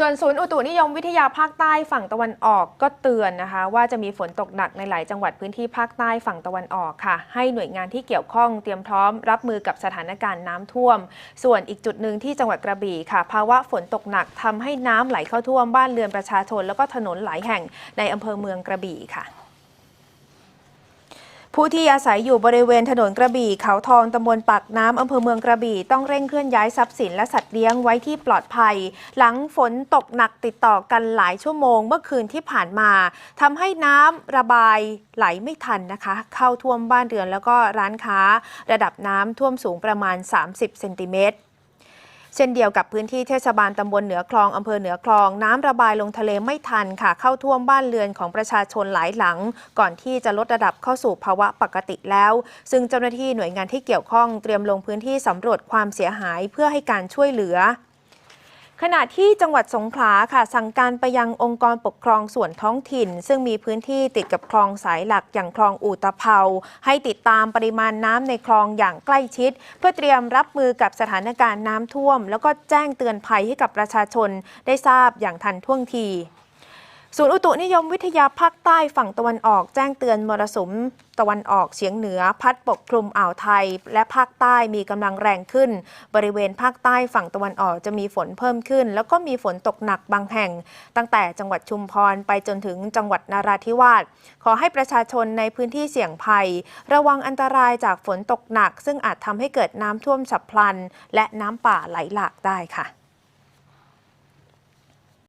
ส่วนศูนย์อุตุนิยมวิทยาภาคใต้ฝั่งตะวันออกก็เตือนนะคะ ว่าจะมีฝนตกหนักในหลายจังหวัดพื้นที่ภาคใต้ฝั่งตะวันออกค่ะ ให้หน่วยงานที่เกี่ยวข้องเตรียมพร้อมรับมือกับสถานการณ์น้ำท่วม ส่วนอีกจุดหนึ่งที่จังหวัดกระบี่ค่ะ ภาวะฝนตกหนักทำให้น้ำไหลเข้าท่วมบ้านเรือนประชาชน แล้วก็ถนนหลายแห่งในอำเภอเมืองกระบี่ค่ะ ผู้ที่อาศัยอยู่บริเวณถนนกระบี่เขาทองตำบลปากน้ำอำเภอเมืองกระบี่ต้องเร่งเคลื่อนย้ายทรัพย์สินและสัตว์เลี้ยงไว้ที่ปลอดภัย หลังฝนตกหนักติดต่อกันหลายชั่วโมงเมื่อคืนที่ผ่านมาทำให้น้ำระบายไหลไม่ทันนะคะ เข้าท่วมบ้านเรือนแล้วก็ร้านค้า ระดับน้ำท่วมสูงประมาณ 30 เซนติเมตร เช่นเดียวกับพื้นที่เทศบาลตำบลเหนือคลองอำเภอเหนือคลอง น้ำระบายลงทะเลไม่ทันค่ะ เข้าท่วมบ้านเรือนของประชาชนหลายหลัง ก่อนที่จะลดระดับเข้าสู่ภาวะปกติแล้ว ซึ่งเจ้าหน้าที่หน่วยงานที่เกี่ยวข้องเตรียมลงพื้นที่สำรวจความเสียหายเพื่อให้การช่วยเหลือ ขณะที่จังหวัดสงขลาค่ะ สั่งการไปยังองค์กรปกครองส่วนท้องถิ่น ซึ่งมีพื้นที่ติดกับคลองสายหลักอย่างคลองอูตะเภาให้ติดตามปริมาณน้ำในคลองอย่างใกล้ชิด เพื่อเตรียมรับมือกับสถานการณ์น้ำท่วม แล้วก็แจ้งเตือนภัยให้กับประชาชนได้ทราบอย่างทันท่วงที ศูนย์อุตุนิยมวิทยาภาคใต้ฝั่งตะวันออกแจ้งเตือนมรสุมตะวันออกเฉียงเหนือพัดปกคลุมอ่าวไทย และภาคใต้มีกำลังแรงขึ้น บริเวณภาคใต้ฝั่งตะวันออกจะมีฝนเพิ่มขึ้น แล้วก็มีฝนตกหนักบางแห่ง ตั้งแต่จังหวัดชุมพรไปจนถึงจังหวัดนาราธิวาสขอให้ประชาชนในพื้นที่เสี่ยงภัย ระวังอันตรายจากฝนตกหนัก ซึ่งอาจทำให้เกิดน้ำท่วมฉับพลัน และน้ำป่าไหลหลากได้ค่ะ